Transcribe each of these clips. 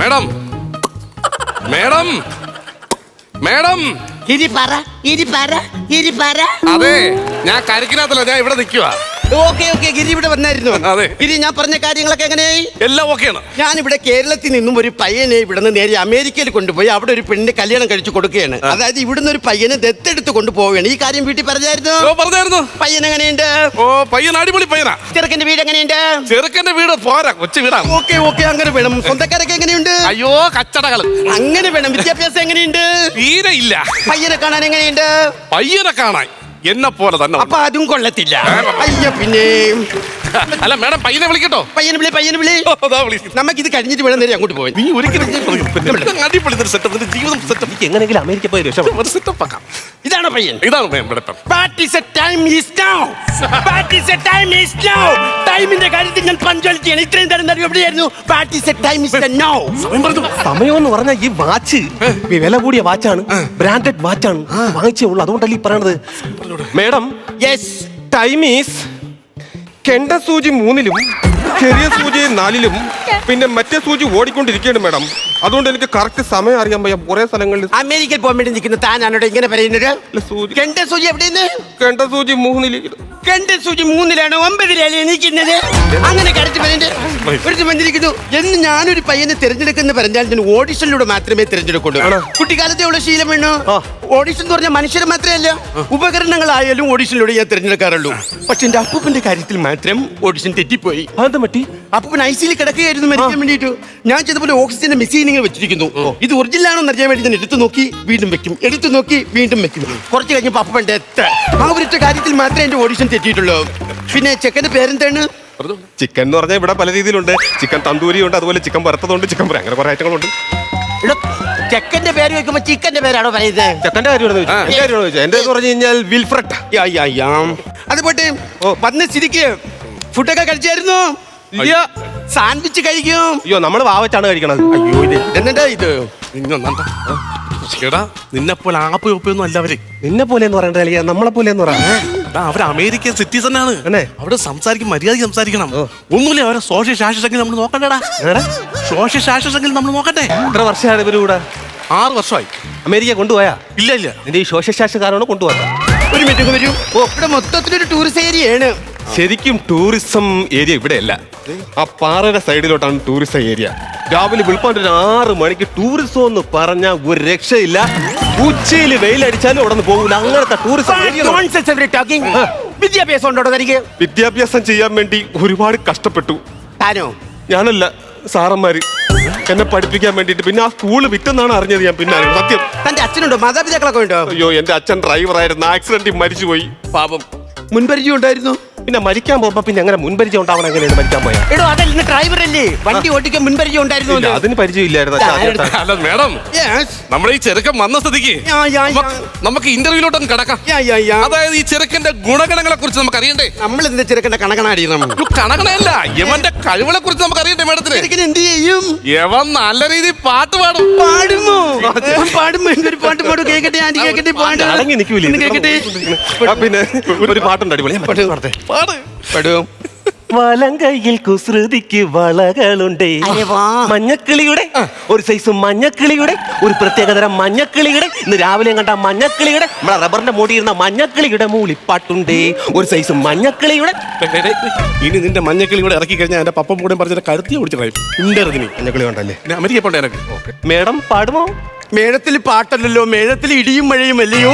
Madam. Madam. Madam. ഇരി പറ ഇരി പറ ഇരി പറ അതെ ഞാൻ കരിക്കിനകത്തല്ല ഞാൻ ഇവിടെ നിൽക്കുക ഓക്കെ ഓക്കെ ഗിരി ഇവിടെ വന്നായിരുന്നു. അതെ. ഗിരി ഞാൻ പറഞ്ഞ കാര്യങ്ങളൊക്കെ എങ്ങനെയായി? എല്ലാം ഓക്കെയാണ്. ഞാൻ ഇവിടെ കേരളത്തിൽ നിന്നും ഒരു പയ്യനെ ഇവിടുന്ന് നേരെ അമേരിക്കയിൽ കൊണ്ടുപോയി അവിടെ ഒരു പെണ്ണിന് കല്യാണം കഴിച്ചു കൊടുക്കുകയാണ്. അതായത് ഇവിടുന്ന് ഒരു പയ്യനെ ദത്തെടുത്ത് കൊണ്ടുപോവുകയാണ്. ഈ കാര്യം വീട്ടിൽ പറഞ്ഞായിരുന്നു? ഓ പറഞ്ഞായിരുന്നു. പയ്യൻ എങ്ങനെയുണ്ട്? ഓ പയ്യൻ അടിപൊളി പയ്യനാ. ചെറുക്കന്റെ വീട് എങ്ങനെയുണ്ട്? ചെറുക്കന്റെ വീട് പോരാ കൊച്ചു വീടാ. ഓക്കെ ഓക്കെ അങ്ങനെ വേണം. സ്വന്തക്കാരൊക്കെ എങ്ങനെയുണ്ട്? അയ്യോ കച്ചടകൾ. അങ്ങനെ വേണം. വിദ്യാഭ്യാസം എങ്ങനെയുണ്ട്? തീരെ ഇല്ല. പയ്യനെ കാണാൻ എങ്ങനെയുണ്ട്? പയ്യനെ കാണാൻ. എന്നെ പോലെ തന്നെ അപ്പൊ അതും കൊള്ളത്തില്ല. അയ്യ പിന്നെ അല്ല മേഡം പയ്യനെ വിളിക്കട്ടോ. പയ്യനെ വിളി പയ്യനെ വിളി. നമുക്ക് ഇത് കഴിഞ്ഞിട്ട് വേണം നേരെ അങ്ങോട്ട് പോയി നീ ഒരിക്കലും അടിപൊളി സെറ്റപ്പ് ജീവിതം സെറ്റപ്പ് എങ്ങനെയെങ്കിലും അമേരിക്ക പോയി രക്ഷപ്പെടും. ഒരു സെറ്റപ്പ് ആക്കാം. ഇതാണ് പയ്യൻ? ഇതാണ്? ടൈമിന്റെ കാര്യത്തിൽ ഞാൻ പഞ്ചാലിറ്റിയാണ് ഇത്രയും തരം തരം എവിടെയായിരുന്നു? സമയം പറഞ്ഞു. സമയം എന്ന് പറഞ്ഞാൽ ഈ വാച്ച് വില കൂടിയ വാച്ചാണ് ബ്രാൻഡഡ് വാച്ചാണ് വാങ്ങിച്ചേ ഉള്ളൂ. അതുകൊണ്ടല്ലേ ഈ പറയണത്. മേഡം യെസ് ടൈം ഈസ് കെണ്ട സൂചി മൂന്നിലും ചെറിയ സൂചി നാലിലും പിന്നെ മറ്റേ സൂചി ഓടിക്കൊണ്ടിരിക്കുകയാണ് മേഡം. അതുകൊണ്ട് എനിക്ക് കറക്റ്റ് സമയം അറിയാൻ വയ്യ. കുറെ സ്ഥലങ്ങളിൽ അമേരിക്കയിൽ പോകാൻ വേണ്ടി നിൽക്കുന്ന താനാണോ ഇങ്ങനെ പറയുന്നത്? സൂചി കെണ്ട സൂചി എവിടെയെന്ന് കെണ്ട സൂചി മൂന്നിൽ. കെണ്ട സൂചി മൂന്നിലാണ് ഒമ്പതിലാണ് എണീക്കുന്നത്. അങ്ങനെ കറക്റ്റ് പറയുന്നത് ഒരു വന്നിരിക്കുന്നു. എന്ന് ഞാനൊരു പയ്യനെ തിരഞ്ഞെടുക്കുന്ന പറഞ്ഞാൽ ഞാൻ ഓഡിഷനിലൂടെ മാത്രമേ തിരഞ്ഞെടുക്കുള്ളൂ? കുട്ടിക്കാലത്തെ ഉള്ള ശീലം വേണോ. ഓഡിഷൻ എന്ന് പറഞ്ഞാൽ മനുഷ്യർ മാത്രമല്ല ഉപകരണങ്ങളായാലും ഓഡിഷനിലൂടെ ഞാൻ തിരഞ്ഞെടുക്കാറുള്ളൂ. പക്ഷെ എന്റെ അപ്പൂപ്പന്റെ കാര്യത്തിൽ മാത്രം ഓഡിഷൻ തെറ്റിപ്പോയി. അതെന്താ പറ്റി. അപ്പൂപ്പൻ ഐ സിയിൽ കിടക്കുകയായിരുന്നു മരിക്കാൻ വേണ്ടിട്ട് ഞാൻ ചെയ്തപോലെ ഓക്സിജന്റെ മെഷീൻ ഇങ്ങനെ വെച്ചിരിക്കുന്നു. ഇത് എന്ന് അറിയാൻ വേണ്ടി ഞാൻ എടുത്തു നോക്കി വീണ്ടും വെക്കും. എടുത്തു നോക്കി വീണ്ടും വെക്കും. കുറച്ച് കഴിഞ്ഞപ്പോൾ അപ്പൂപ്പൻ ഡെത്ത് ആ ഒരൊറ്റ കാര്യത്തിൽ മാത്രമേ എന്റെ ഓഡിഷൻ തെറ്റിയിട്ടുള്ളൂ. പിന്നെ ചെക്കന്റെ പേരെന്താണ്? ചിക്കൻ എന്ന് പറഞ്ഞാൽ ഇവിടെ പല രീതിയിലുണ്ട്. ചിക്കൻ തന്തൂരി ഉണ്ട് അതുപോലെ ചിക്കൻ വറുത്തതുണ്ട് ചിക്കൻ ഫ്രൈ അങ്ങനെ കുറെ ഐറ്റങ്ങളുണ്ട് ചെക്കന്റെ പേര് വെക്കുമ്പോ ചിക്കന്റെ പേരാണോ പറയുന്നത് ചെക്കന്റെ. എന്റെ പറഞ്ഞു കഴിഞ്ഞാൽ വിൽഫ്രട്ട്. അത് പോട്ടെ വന്ന സ്ഥിതിക്ക് ഫുഡൊക്കെ കഴിച്ചായിരുന്നു? ഇല്ല സാൻഡ്വിച്ച് കഴിക്കും. അയ്യോ നമ്മൾ വാവച്ചാണ് കഴിക്കണത്. അയ്യോ ഇത് എന്താ ഇത്? എടാ നിന്നെ പോലെ ആപ്പ് ഒപ്പൊന്നും അല്ല അവർ. നിന്നെ പോലെ എന്ന് പറയണ്ട അല്ലെങ്കിൽ നമ്മളെ പോലെ എന്ന് പറയാം അവർ അവർ അമേരിക്കൻ സിറ്റിസൺ ആണ്. അല്ലേ? അവിടെ സംസാരിക്കും മര്യാദ സംസാരിക്കണം. ഒന്നുമില്ല അവരെ സോഷ്യൽ ശാസ്ത്രസംഖ്യ നമ്മൾ നോക്കണ്ടേടാ. സോഷ്യൽ ശാസ്ത്രസംഖ്യ നമ്മൾ നോക്കട്ടെ. എത്ര വർഷമാണ് ഇവർ കൂടെ ആറ് വർഷമായി. അമേരിക്ക കൊണ്ടുപോയാ? ഇല്ല ഇല്ല. നിന്റെ ഈ സോഷ്യൽ ശോഷശാസ്ത്രക്കാരാണ് കൊണ്ടുപോകാത്ത. ഒരു മിനിറ്റ് വരൂ. ഓ ഇവിടെ മൊത്തത്തിലൊരു ടൂറിസ്റ്റ് ഏരിയയാണ് ശരിക്കും ടൂറിസം ഏരിയ ഇവിടെയല്ല. ആ പാറയുടെ സൈഡിലോട്ടാണ് ടൂറിസം ഏരിയ രാവിലെ വെളുപ്പാൻ ഒരു ആറ് മണിക്ക് ടൂറിസം എന്ന് പറഞ്ഞ ഒരു രക്ഷയില്ല. ഉച്ചയിൽ വെയിലടിച്ചാലും അവിടെ നിന്ന് പോകില്ല അങ്ങനത്തെ ടൂറിസം ഏരിയ ആണ്. Nonsense every talking. വിദ്യാഭ്യാസം ഉണ്ടോ തനിക്ക്? വിദ്യാഭ്യാസം ചെയ്യാൻ വേണ്ടി ഒരുപാട് കഷ്ടപ്പെട്ടു. താനോ? ഞാനല്ല സാറന്മാര്. എന്നെ പഠിപ്പിക്കാൻ വേണ്ടിട്ട് പിന്നെ ആ സ്കൂൾ വിറ്റെന്നാണ് അറിഞ്ഞത് ഞാൻ പിന്നെ അറിഞ്ഞത്. സത്യം. തന്റെ അച്ഛനുണ്ടോ? മാതാപിതാക്കളൊക്കെ ഉണ്ടോ? അയ്യോ എന്റെ അച്ഛൻ ഡ്രൈവറായിരുന്നു ആക്സിഡന്റിൽ മരിച്ചുപോയി. പാപം മുൻപരിചയം ഉണ്ടായിരുന്നു? പിന്നെ മരിക്കാൻ പോകുമ്പോ പിന്നെ അങ്ങനെ മുൻപരിചയം ഉണ്ടാവണം എങ്ങനെയാണ് മരിക്കാൻ പോയാ? എടോ അതല്ല ഡ്രൈവർ അല്ലേ? വണ്ടി ഓടിക്കാൻ മുൻപരിചയം ഉണ്ടായിരുന്നു ഇല്ല, അതിന് പരിചയമില്ലായിരുന്നു അച്ഛാ, ഞാൻ അച്ഛാ. അല്ല മേഡം. നമ്മുടെ ഈ ചെറുക്കൻ വന്ന സ്ഥിതിക്ക് യാ, യാ, യാ. നമുക്ക് നമുക്ക് ഇന്റർവ്യൂലോട്ടൊന്ന് കിടക്കാം. അതായത് ഈ ചെറുക്കന്റെ ഗുണഗണങ്ങളെ കുറിച്ച് നമുക്ക് അറിയണ്ടേ? നമ്മൾ ഇതിന്റെ ചെറുക്കന്റെ കണക്കണടിയണം ഒരു കണകണയല്ല. യവന്റെ കഴിവുകളെ കുറിച്ച് നമുക്ക് അറിയണ്ടേ മേഡത്തിന്? ചെറുക്കൻ എന്ത് ചെയ്യും? യവൻ നല്ല രീതിയിൽ പാട്ട് പാടും. പാടുമോ? പാടുമോ? എന്തൊരു പാട്ട് പാടും? കേക്കട്ടെ ആന്റി കേക്കട്ടെ പാട്ട് അടങ്ങി നിൽക്കൂലേ? ഒന്ന് കേക്കട്ടെ. ആ, പിന്നെ ഒരു പാട്ടുണ്ട് അടിപൊളി. ഞാൻ പാട്ട് പാടട്ടെ. പാട്. പാടും. വലം കയ്യിൽ കുസൃതിക്ക് വളകളുണ്ട്. മഞ്ഞക്കിളിയുടെ ഒരു സൈസ് മഞ്ഞക്കിളിയുടെ ഒരു പ്രത്യേകതരം മഞ്ഞക്കിളിയുടെ. ഇന്ന് രാവിലെ കണ്ട മഞ്ഞക്കിളിയുടെ നമ്മളെ റബ്ബറിന്റെ മൂടിയിരുന്ന മഞ്ഞക്കിളിയുടെ മൂളിപ്പാട്ടുണ്ട്. ഒരു സൈസ് മഞ്ഞക്കിളിയുടെ. ഇനി നിന്റെ മഞ്ഞക്കിളിയുടെ ഇറക്കി കഴിഞ്ഞാൽ എന്റെ പപ്പം കൂടെ പറഞ്ഞ കരുത്തി ഓടിച്ചു ഇന്റർതിന് മഞ്ഞക്കിളി കണ്ടല്ലേ? അമേരിക്ക പോണ്ടേ എനക്ക് മേഡം പാടുമോ? മേഴത്തിൽ പാട്ടല്ലല്ലോ. മേഴത്തിൽ ഇടിയും മഴയും അല്ലയോ?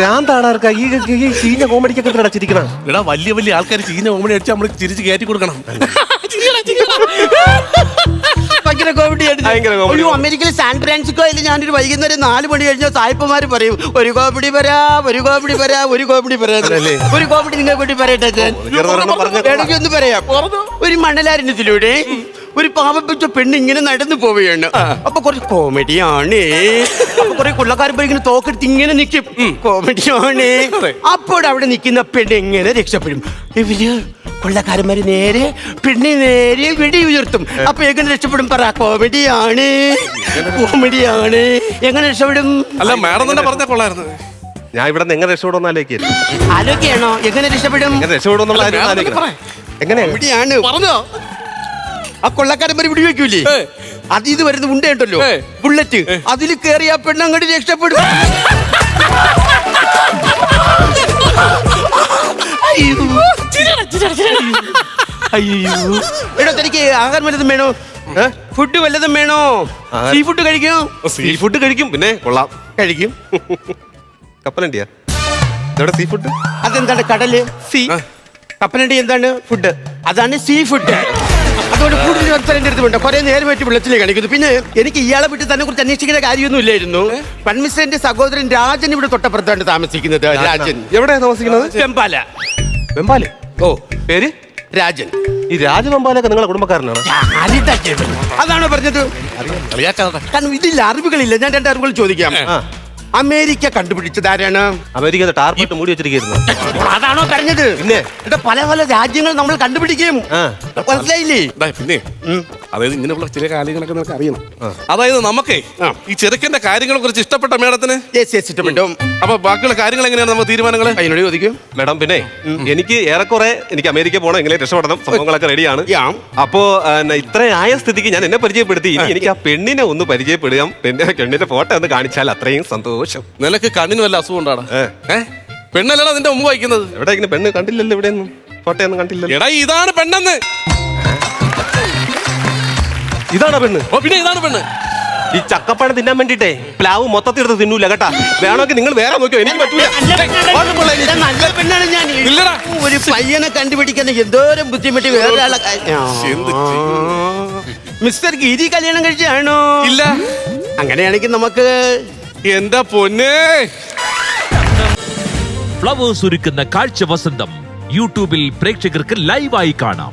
ഭ്രാന്താടാർക്ക ഈ ഈ ചീഞ്ഞ കോമഡിക്കൊക്കെ അടച്ചിരിക്കണം. എടാ വലിയ വലിയ ആൾക്കാർ ചീഞ്ഞ കോമഡി അടിച്ച് നമ്മൾ ചിരിച്ച് കയറ്റി കൊടുക്കണം. ഭയങ്കര കോമഡി ഭയങ്കര comedy. അയ്യോ അമേരിക്കയിലെ സാൻ ഫ്രാൻസിസ്കോയിൽ ഞാനൊരു വൈകുന്നേരം നാല് മണി കഴിഞ്ഞാൽ സായിപ്പമാര് പറയും ഒരു കോമഡി വരാ ഒരു കോമഡി വരാ ഒരു കോമഡി വരാ അതല്ലേ? ഒരു കോമഡി നിങ്ങൾ കൂട്ടി പറയട്ടെ ഞാൻ പറഞ്ഞോ. ഇടയ്ക്ക് ഒന്ന് പറയാം. ഒരു മണലാരണ്യത്തിലൂടെ ഒരു പാവപ്പെട്ട പെണ്ണ് ഇങ്ങനെ നടന്നു പോവുകയാണ്. അപ്പൊ കുറച്ച് കോമഡിയാണ് അപ്പൊ കുറെ കൊള്ളക്കാരൻ പോയി ഇങ്ങനെ തോക്കെടുത്ത് ഇങ്ങനെ നിൽക്കും കോമഡിയാണ് അപ്പോൾ അവിടെ നിൽക്കുന്ന പെണ്ണ് എങ്ങനെ രക്ഷപ്പെടും. ഇവർ കൊള്ളക്കാരന്മാര് നേരെ പെണ്ണി നേരെ വെടി ഉയർത്തും. അപ്പൊ എങ്ങനെ രക്ഷപ്പെടും പറ? കോമഡിയാണ് കോമഡിയാണ് എങ്ങനെ രക്ഷപ്പെടും? അല്ല മാഡം തന്നെ പറഞ്ഞ കൊള്ളായിരുന്നു. ഞാൻ ഇവിടെ നിന്ന് എങ്ങനെ രക്ഷപ്പെടും? ആലോചിക്കരുത് ആലോചിക്കണോ. എങ്ങനെ രക്ഷപ്പെടും എങ്ങനെ രക്ഷപ്പെടും എങ്ങനെയാണ് പറഞ്ഞോ. ആ കൊള്ളക്കാരന്മാര് വിടി വെക്കൂലേ ഏ. അത് ഇത് വരുന്ന ഉണ്ടല്ലോ ബുള്ളറ്റ് അതിൽ കയറിയ ആ പെണ്ണങ്ങോട്ട് രക്ഷപ്പെടും. അയ്യോ. അയ്യോ. എടോ തനിക്ക് ആഹാരം വല്ലതും വേണോ? ഫുഡ് വല്ലതും വേണോ? സീ ഫുഡ് കഴിക്കോ സീ ഫുഡ് കഴിക്കും. പിന്നെ കൊള്ളാം. കഴിക്കും. കപ്പലണ്ടിയാ? ഇവിടെ സീ ഫുഡ് അതെന്താണ് കടൽ? സീ കപ്പലണ്ടി എന്താണ് ഫുഡ് അതാണ് സീ ഫുഡ് അതുകൊണ്ട് മത്സരം എന്റെ അടുത്ത് വേണ്ട. കുറെ നേരം വെച്ച് വെള്ളത്തിലേക്ക് കാണിക്കുന്നു പിന്നെ എനിക്ക് ഇയാളെ വിട്ട് തന്നെ കുറിച്ച് അന്വേഷിക്കുന്ന കാര്യമൊന്നും ഇല്ലായിരുന്നു പൺമിശ്രന്റെ സഹോദരൻ രാജൻ ഇവിടെ തൊട്ടപ്പുറത്താണ് താമസിക്കുന്നത്. രാജൻ. എവിടെ താമസിക്കുന്നത്? വെമ്പാല. വെമ്പാൽ. ഓ പേര്? രാജൻ. ഈ രാജവെമ്പാലൊക്കെ നിങ്ങളെ കുടുംബക്കാരനാണ്. അതാണോ പറഞ്ഞത്? ഇതില്ല അറിവുകളില്ല. ഞാൻ രണ്ട് അറിവുകൾ ചോദിക്കാം. അമേരിക്ക കണ്ടുപിടിച്ചത് ആരാണ്? അമേരിക്ക ടാർപ്പിട്ട് മൂടി വെച്ചിരിക്കുന്നു. അതാണോ പറഞ്ഞത്? പിന്നെ? ഇവിടെ പല പല രാജ്യങ്ങൾ നമ്മൾ കണ്ടുപിടിക്കും. മനസ്സിലായില്ലേ? പിന്നെ അതായത് ഇങ്ങനെയുള്ള ചില കാര്യങ്ങളൊക്കെ നമുക്ക് അറിയണം. അതായത് നമുക്കേ ഈ ചെറുക്കന്റെ കാര്യങ്ങളെ കുറിച്ച് ഇഷ്ടപ്പെട്ട മേഡത്തിന്? ഇഷ്ടപ്പെട്ടു. അപ്പൊ ബാക്കിയുള്ള കാര്യങ്ങൾ എങ്ങനെയാണ് നമ്മൾ തീരുമാനങ്ങൾ അതിനോട് ചോദിക്കും. മേഡം പിന്നെ എനിക്ക് ഏറെക്കുറെ എനിക്ക് അമേരിക്ക പോകണം എങ്ങനെ രക്ഷപ്പെടണം സംഭവങ്ങളൊക്കെ റെഡിയാണ്. അപ്പോ ഇത്രയായ സ്ഥിതിക്ക് ഞാൻ എന്നെ പരിചയപ്പെടുത്തി. ഇനി എനിക്ക് ആ പെണ്ണിനെ ഒന്ന് പരിചയപ്പെടുക. പെണ്ണിനെ പെണ്ണിന്റെ ഫോട്ടോ ഒന്ന് കാണിച്ചാൽ അത്രയും സന്തോഷം. നിനക്ക് കണ്ണിന് വല്ല അസുഖം ഉണ്ടാണ് പെണ്ണല്ലോ പെണ്ണല്ലടാ നിന്റെ മുമ്പ് വായിക്കുന്നത്? എവിടെ ഇങ്ങനെ പെണ്ണ് കണ്ടില്ലല്ലോ ഇവിടെ ഒന്നും ഫോട്ടോ ഒന്നും കണ്ടില്ലല്ലോ? എടാ ഇതാണ് പെണ്ണെന്ന്. ഇതാണോ പെണ്ണ്. ഓ പിന്നെ ഇതാണ് പെണ്ണ്. ഈ ചക്കപ്പഴം തിന്നാൻ വേണ്ടിട്ടേ പ്ലാവ് മൊത്തത്തിൽ എടുത്ത് തിന്നൂല കേട്ടാ. വേണമെങ്കിൽ നിങ്ങൾ വേറെ നോക്കിയോ? എനിക്ക് പറ്റൂല. നല്ല പെണ്ണാണ് ഞാൻ. ഇല്ലടാ. ഒരു പയ്യനെ കണ്ടുപിടിക്കുന്ന എന്തോരം ബുദ്ധിമുട്ടി വേറെ ആളെ എന്ത് മിസ്റ്റർ ഗിരി കല്യാണം കഴിച്ചാണോ? ഇല്ല. അങ്ങനെയാണെങ്കിൽ നമുക്ക് എന്താ പൊന്നേ? ഫ്ലവേഴ്സ് ഒരുക്കുന്ന കാഴ്ച വസന്തം. യൂട്യൂബിൽ പ്രേക്ഷകർക്ക് ലൈവായി കാണാം.